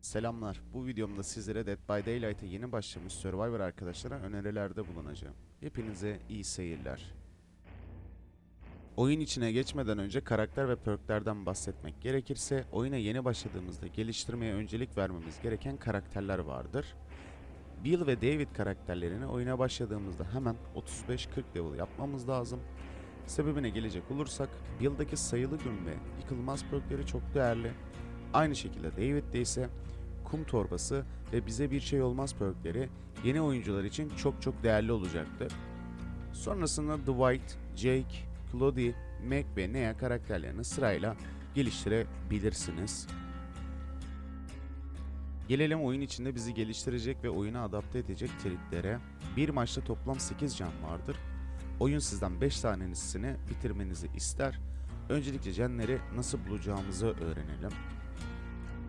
Selamlar. Bu videomda sizlere Dead by Daylight'a yeni başlamış Survivor arkadaşlara önerilerde bulunacağım. Hepinize iyi seyirler. Oyun içine geçmeden önce karakter ve perklerden bahsetmek gerekirse oyuna yeni başladığımızda geliştirmeye öncelik vermemiz gereken karakterler vardır. Bill ve David karakterlerini oyuna başladığımızda hemen 35-40 level yapmamız lazım. Sebebine gelecek olursak Bill'daki sayılı gün ve yıkılmaz perkleri çok değerli. Aynı şekilde David'de ise kum torbası ve bize bir şey olmaz perkleri yeni oyuncular için çok çok değerli olacaktır. Sonrasında Dwight, Jake, Claudie, Mac ve Nea karakterlerini sırayla geliştirebilirsiniz. Gelelim oyun içinde bizi geliştirecek ve oyuna adapte edecek triklere. Bir maçta toplam 8 can vardır. Oyun sizden 5 tanesini bitirmenizi ister. Öncelikle genleri nasıl bulacağımızı öğrenelim.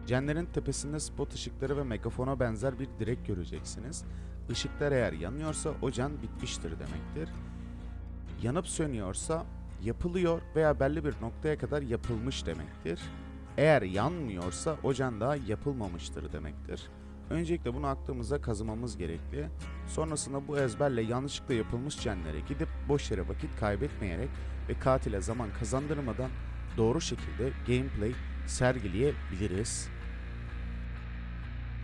Genlerin tepesinde spot ışıkları ve megafona benzer bir direk göreceksiniz. Işıklar eğer yanıyorsa o can bitmiştir demektir. Yanıp sönüyorsa yapılıyor veya belli bir noktaya kadar yapılmış demektir. Eğer yanmıyorsa o can daha yapılmamıştır demektir. Öncelikle bunu aklımıza kazımamız gerekli. Sonrasında bu ezberle yanlışlıkla yapılmış cenlere gidip boş yere vakit kaybetmeyerek ve katile zaman kazandırmadan doğru şekilde gameplay sergileyebiliriz.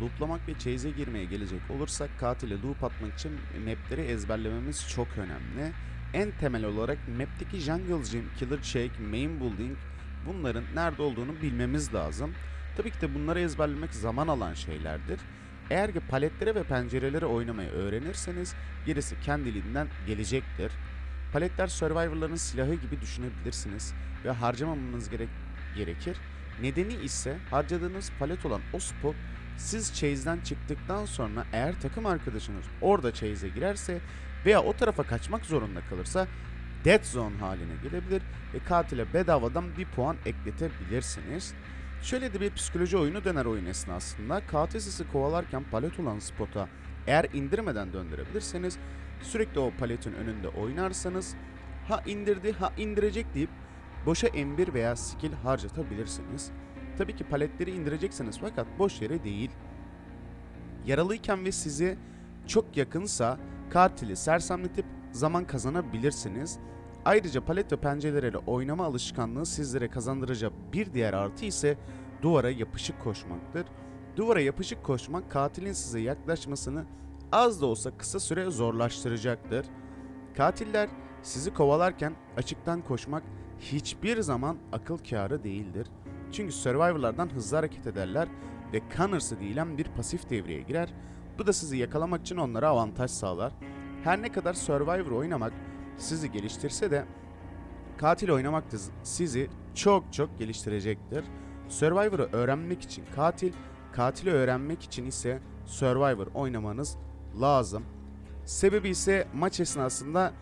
Looplamak ve chase'e girmeye gelecek olursak katile loop atmak için mapleri ezberlememiz çok önemli. En temel olarak map'teki Jungle Gym, Killer Shake, Main Building bunların nerede olduğunu bilmemiz lazım. Tabii ki de bunları ezberlemek zaman alan şeylerdir. Eğer ki paletleri ve pencereleri oynamayı öğrenirseniz gerisi kendiliğinden gelecektir. Paletler Survivor'ların silahı gibi düşünebilirsiniz ve harcamamanız gerek gerekir. Nedeni ise harcadığınız palet olan o spot siz chase'den çıktıktan sonra eğer takım arkadaşınız orada chase'e girerse veya o tarafa kaçmak zorunda kalırsa dead zone haline gelebilir ve katile bedavadan bir puan ekletebilirsiniz. Şöyle de bir psikoloji oyunu döner oyun esnasında. Katil sizi kovalarken palet olan spota eğer indirmeden döndürebilirseniz sürekli o paletin önünde oynarsanız ha indirdi ha indirecek deyip boşa M1 veya skill harcatabilirsiniz. Tabii ki paletleri indireceksiniz fakat boş yere değil. Yaralıyken ve sizi çok yakınsa katili sersemletip zaman kazanabilirsiniz. Ayrıca palet ve pencereleri oynama alışkanlığı sizlere kazandıracağı bir diğer artı ise duvara yapışık koşmaktır. Duvara yapışık koşmak katilin size yaklaşmasını az da olsa kısa süre zorlaştıracaktır. Katiller sizi kovalarken açıktan koşmak hiçbir zaman akıl kârı değildir. Çünkü Survivor'lardan hızlı hareket ederler ve Connors'ı değilen bir pasif devreye girer. Bu da sizi yakalamak için onlara avantaj sağlar. Her ne kadar Survivor oynamak sizi geliştirse de katil oynamak da sizi çok çok geliştirecektir. Survivor'ı öğrenmek için katil, katili öğrenmek için ise Survivor oynamanız lazım. Sebebi ise maç esnasında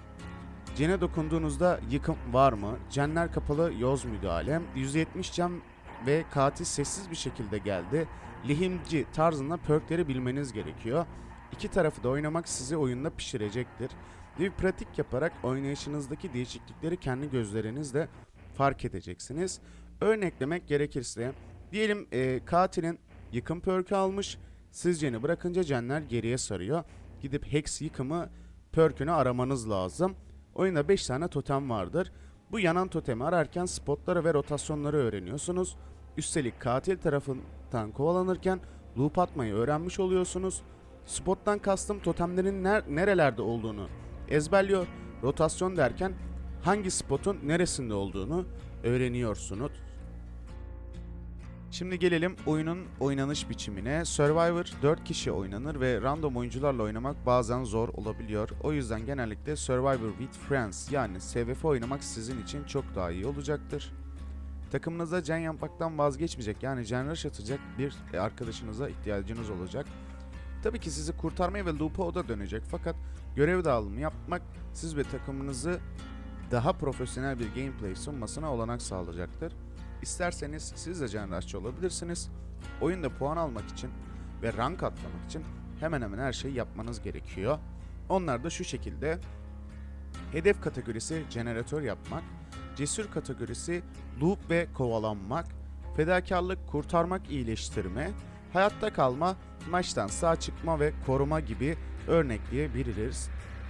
Cene dokunduğunuzda yıkım var mı? Cenler kapalı yoz müdahale. 170 can ve katil sessiz bir şekilde geldi. Lihimci tarzında perkleri bilmeniz gerekiyor. İki tarafı da oynamak sizi oyunda pişirecektir. Bir pratik yaparak oynayışınızdaki değişiklikleri kendi gözlerinizle fark edeceksiniz. Örneklemek gerekirse diyelim e, katilin yıkım perkü almış. Siz Cen'i bırakınca Cenler geriye sarıyor. Gidip Hex yıkımı perkünü aramanız lazım. Oyunda 5 tane totem vardır. Bu yanan totemi ararken spotları ve rotasyonları öğreniyorsunuz. Üstelik katil tarafından kovalanırken loop atmayı öğrenmiş oluyorsunuz. Spottan kastım totemlerin ner- nerelerde olduğunu ezberliyor. Rotasyon derken hangi spotun neresinde olduğunu öğreniyorsunuz. Şimdi gelelim oyunun oynanış biçimine. Survivor 4 kişi oynanır ve random oyuncularla oynamak bazen zor olabiliyor. O yüzden genellikle Survivor with Friends yani SVF oynamak sizin için çok daha iyi olacaktır. Takımınıza can yapmaktan vazgeçmeyecek yani can rush atacak bir arkadaşınıza ihtiyacınız olacak. Tabii ki sizi kurtarmaya ve loop'a o da dönecek fakat görev dağılımı yapmak siz ve takımınızı daha profesyonel bir gameplay sunmasına olanak sağlayacaktır. İsterseniz siz de canraşçı olabilirsiniz. Oyunda puan almak için ve rank atlamak için hemen hemen her şeyi yapmanız gerekiyor. Onlar da şu şekilde. Hedef kategorisi jeneratör yapmak, cesur kategorisi loop ve kovalanmak, fedakarlık, kurtarmak, iyileştirme, hayatta kalma, maçtan sağ çıkma ve koruma gibi örnekleyebiliriz.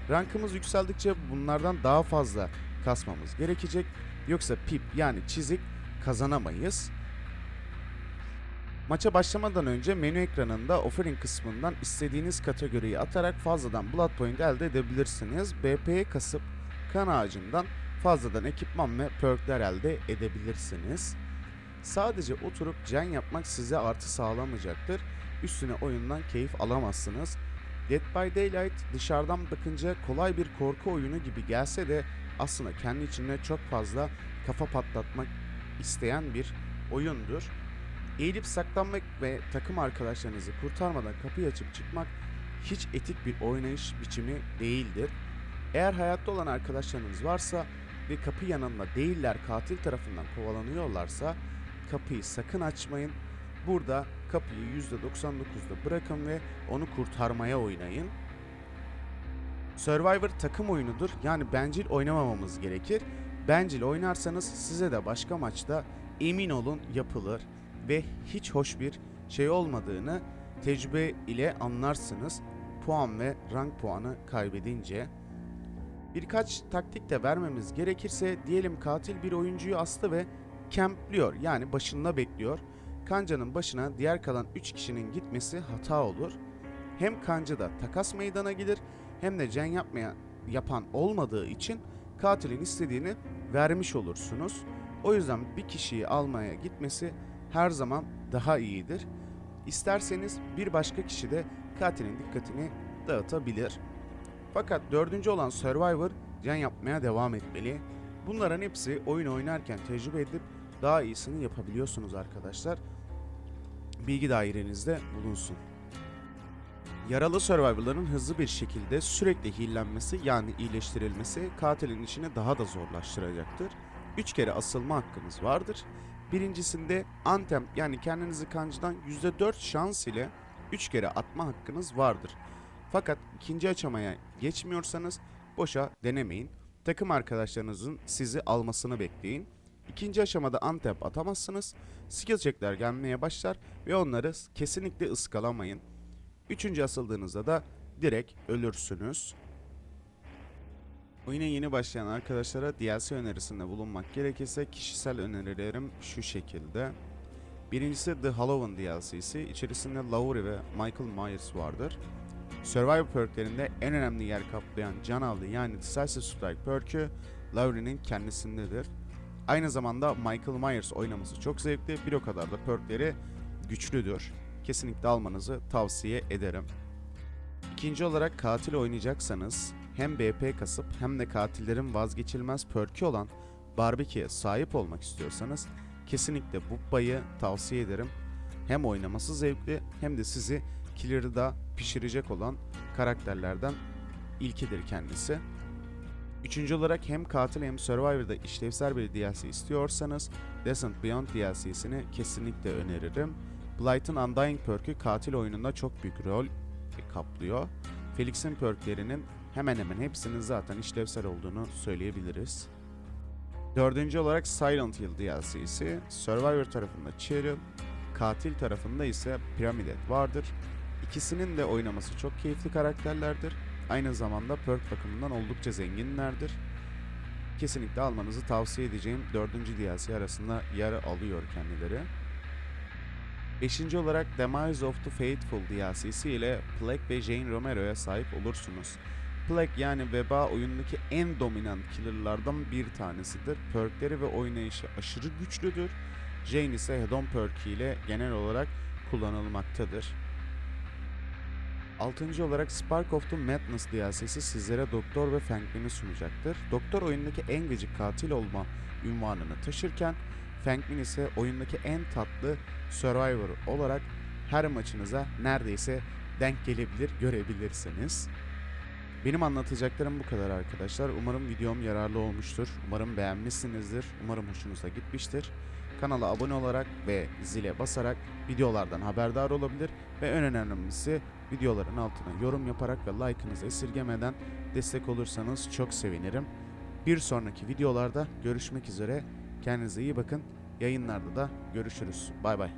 Rankımız yükseldikçe bunlardan daha fazla kasmamız gerekecek. Yoksa pip yani çizik kazanamayız. Maça başlamadan önce menü ekranında offering kısmından istediğiniz kategoriyi atarak fazladan blood point elde edebilirsiniz. BP'ye kasıp kan ağacından fazladan ekipman ve perkler elde edebilirsiniz. Sadece oturup can yapmak size artı sağlamayacaktır. Üstüne oyundan keyif alamazsınız. Dead by Daylight dışarıdan bakınca kolay bir korku oyunu gibi gelse de aslında kendi içinde çok fazla kafa patlatmak isteyen bir oyundur. Eğilip saklanmak ve takım arkadaşlarınızı kurtarmadan kapıyı açıp çıkmak hiç etik bir oynayış biçimi değildir. Eğer hayatta olan arkadaşlarınız varsa ve kapı yanında değiller katil tarafından kovalanıyorlarsa kapıyı sakın açmayın. Burada kapıyı %99'da bırakın ve onu kurtarmaya oynayın. Survivor takım oyunudur. Yani bencil oynamamamız gerekir. Bencil oynarsanız size de başka maçta emin olun yapılır ve hiç hoş bir şey olmadığını tecrübe ile anlarsınız. Puan ve rank puanı kaybedince. Birkaç taktik de vermemiz gerekirse diyelim katil bir oyuncuyu astı ve kempliyor yani başında bekliyor. Kancanın başına diğer kalan 3 kişinin gitmesi hata olur. Hem kancada takas meydana gelir hem de can yapmaya yapan olmadığı için katilin istediğini vermiş olursunuz. O yüzden bir kişiyi almaya gitmesi her zaman daha iyidir. İsterseniz bir başka kişi de katilin dikkatini dağıtabilir. Fakat dördüncü olan Survivor can yapmaya devam etmeli. Bunların hepsi oyun oynarken tecrübe edip daha iyisini yapabiliyorsunuz arkadaşlar. Bilgi dairenizde bulunsun. Yaralı Survivor'ların hızlı bir şekilde sürekli heallenmesi yani iyileştirilmesi katilin işini daha da zorlaştıracaktır. 3 kere asılma hakkınız vardır. Birincisinde Antem yani kendinizi kancıdan %4 şans ile 3 kere atma hakkınız vardır. Fakat ikinci aşamaya geçmiyorsanız boşa denemeyin. Takım arkadaşlarınızın sizi almasını bekleyin. İkinci aşamada antep atamazsınız. Skill checkler gelmeye başlar ve onları kesinlikle ıskalamayın. Üçüncü asıldığınızda da direkt ölürsünüz. Oyuna yeni başlayan arkadaşlara DLC önerisinde bulunmak gerekirse kişisel önerilerim şu şekilde. Birincisi The Halloween DLC'si. İçerisinde Laurie ve Michael Myers vardır. Survivor perklerinde en önemli yer kaplayan can avlı yani Decisive Strike perk'ü Laurie'nin kendisindedir. Aynı zamanda Michael Myers oynaması çok zevkli, bir o kadar da perkleri güçlüdür. Kesinlikle almanızı tavsiye ederim. İkinci olarak katil oynayacaksanız hem BP kasıp hem de katillerin vazgeçilmez perk'i olan Barbecue'ye sahip olmak istiyorsanız kesinlikle Bubba'yı tavsiye ederim. Hem oynaması zevkli hem de sizi Killer'da pişirecek olan karakterlerden ilkidir kendisi. Üçüncü olarak hem katil hem Survivor'da işlevsel bir DLC istiyorsanız Descent Beyond DLC'sini kesinlikle öneririm. Blight'ın Undying perk'ü katil oyununda çok büyük rol kaplıyor. Felix'in perklerinin hemen hemen hepsinin zaten işlevsel olduğunu söyleyebiliriz. Dördüncü olarak Silent Hill DLC'si, Survivor tarafında Cheryl, katil tarafında ise Pyramid vardır. İkisinin de oynaması çok keyifli karakterlerdir. Aynı zamanda perk bakımından oldukça zenginlerdir. Kesinlikle almanızı tavsiye edeceğim 4. DLC arasında yer alıyor kendileri. Beşinci olarak Demise of the Faithful DLC'si ile Plague ve Jane Romero'ya sahip olursunuz. Plague yani veba oyundaki en dominant killerlardan bir tanesidir. Perkleri ve oynayışı aşırı güçlüdür. Jane ise Hedon perk ile genel olarak kullanılmaktadır. Altıncı olarak Spark of the Madness DLC'si sizlere Doktor ve Fangmin'i sunacaktır. Doktor oyundaki en gıcık katil olma ünvanını taşırken Fangmin ise oyundaki en tatlı Survivor olarak her maçınıza neredeyse denk gelebilir, görebilirsiniz. Benim anlatacaklarım bu kadar arkadaşlar. Umarım videom yararlı olmuştur. Umarım beğenmişsinizdir. Umarım hoşunuza gitmiştir. Kanala abone olarak ve zile basarak videolardan haberdar olabilir ve en önemlisi videoların altına yorum yaparak ve like'ınızı esirgemeden destek olursanız çok sevinirim. Bir sonraki videolarda görüşmek üzere. Kendinize iyi bakın. Yayınlarda da görüşürüz. Bay bay.